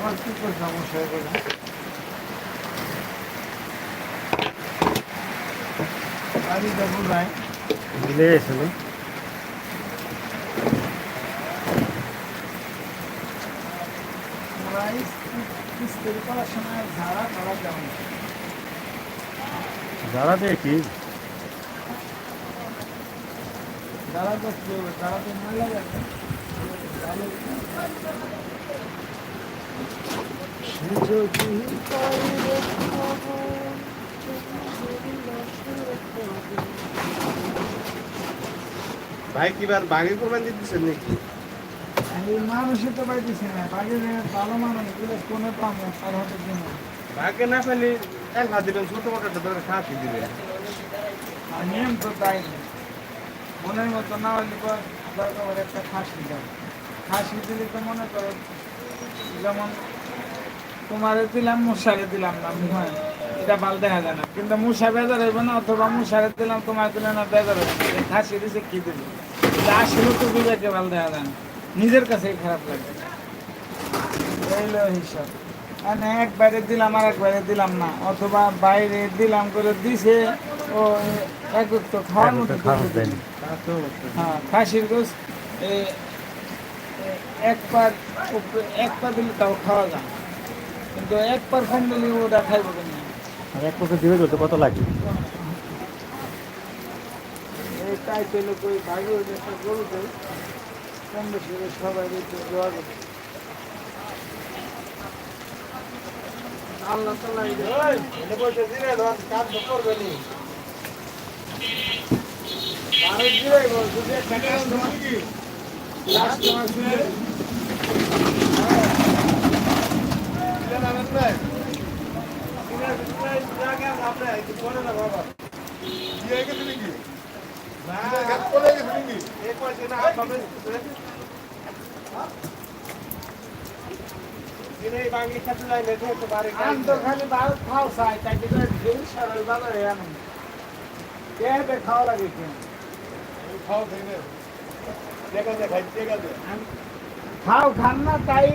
আমার কি করে সমস্যা হয়ে গেল মিলে স্কুল করার সময় ঝাড়া করা যেমন যারা দিয়ে কি? ঝাড়া তো কি হবে ঝাড়া তো ময়লা যাবে ভাই কিবার বাঘে কোরবান দিতেছেন নাকি? এই মানুষই তো পাইতেছে না বাগের ভালো মানুষ কোনে পাবো তার হাতে জন্য ভাগ্যে না পেলে এক হাত দিবেন ছোট মোটো একটা ধরে দিবেন। আর নিয়ম তো তাই। মনের মতো না হলে দরকার একটা খাসি দাও। খাসি দিলে তো মনে করো যেমন তোমারে দিলাম মশারে দিলাম না হয় এটা ভালো দেখা যায় না। কিন্তু মশা বেজার হইবে না অথবা মশারে দিলাম তোমার দিলে না বেজার হবে না। খাসি দিছে কি দিল এটা আসলে তো বিবেকে ভালো দেখা যায় না। নিজের কাছেই খারাপ লাগে। হিসাব। মানে একবারে দিলাম আর একবারে দিলাম না অথবা বাইরে দিলাম করে দিছে ও এক তো খাওয়ার মতো। হ্যাঁ খাসির গোস এক উপরে- এক পা দিলে তাও খাওয়া যায় কিন্তু এক পার কম দিলে ওটা খাইব কেন? আর এক পক্ষে দিবে তো কত লাগে? এই তাই কই ভাগে ওই একটা গরু দেয়। কম বেশি সবাই একটু দোয়া করে আল্লাহ তালা এই, এটা দিলে ধর কাজ তো করবে নি। ভারত দিলে যদি একটা শুনে দিলেন আনেন না? দিলেন, দিলেন, জায়গা আছে আপনার, একটু পরে না বাবা। না, এই পয়সা না, আপনাদের দিলেন। দিলে এই বাঙালি খাতে যাই না, যেহেতু বাড়ি আম তো খালি ভারত খাও চাই তাই কিন্তু ভেরি সরল বাজারে আনুন কে বে খাওয়া লাগে। খাও খান না তাই